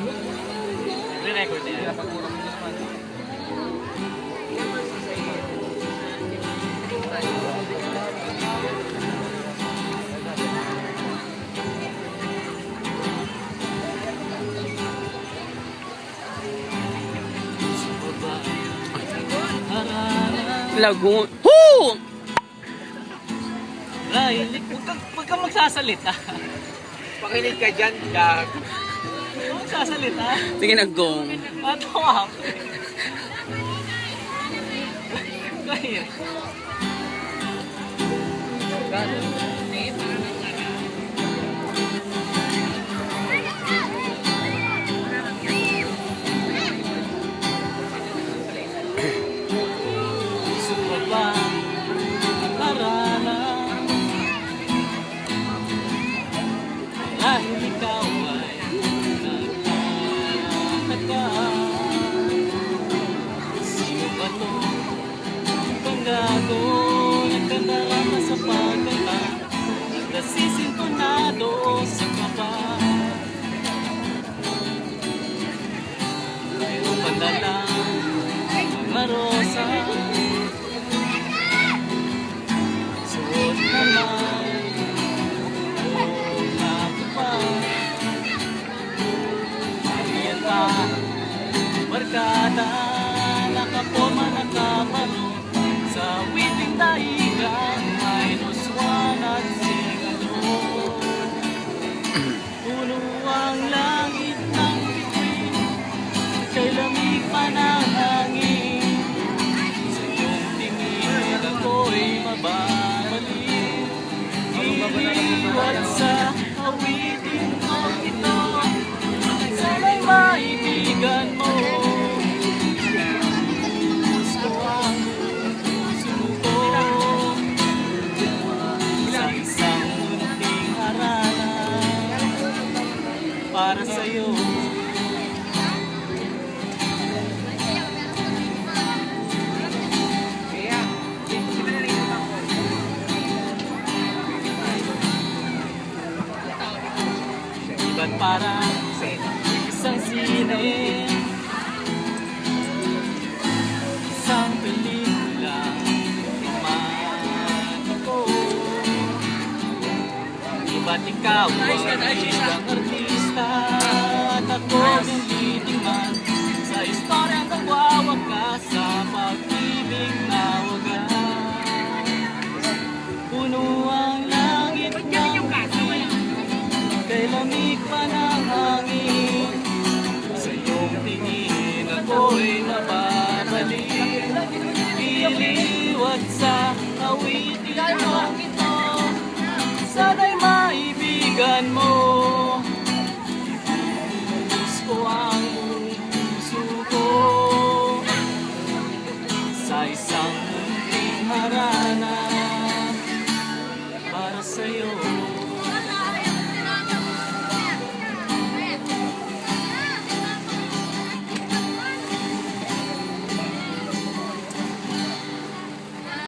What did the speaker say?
Re-record na yan. Lagoon. Woo! Riley, huwag ka, huwag ka magsasalita. Pakinig ka dyan, Jack. Huwag kang magsasalita. Sige na, gong. Matawa ako eh. Kaya. Dalang mga rosa Suot naman ako pa. Yan pa Iiwan sa awitin ko ito Sana'y maibigan mo Gusto ang puso ko Sa isang munting haralan Para sa'yo Iba't parang isang sine. Isang pelikula Romantiko Iba't ikaw ay isang artista At ako yung leading man Sa istoryang nagwawakas sa awitin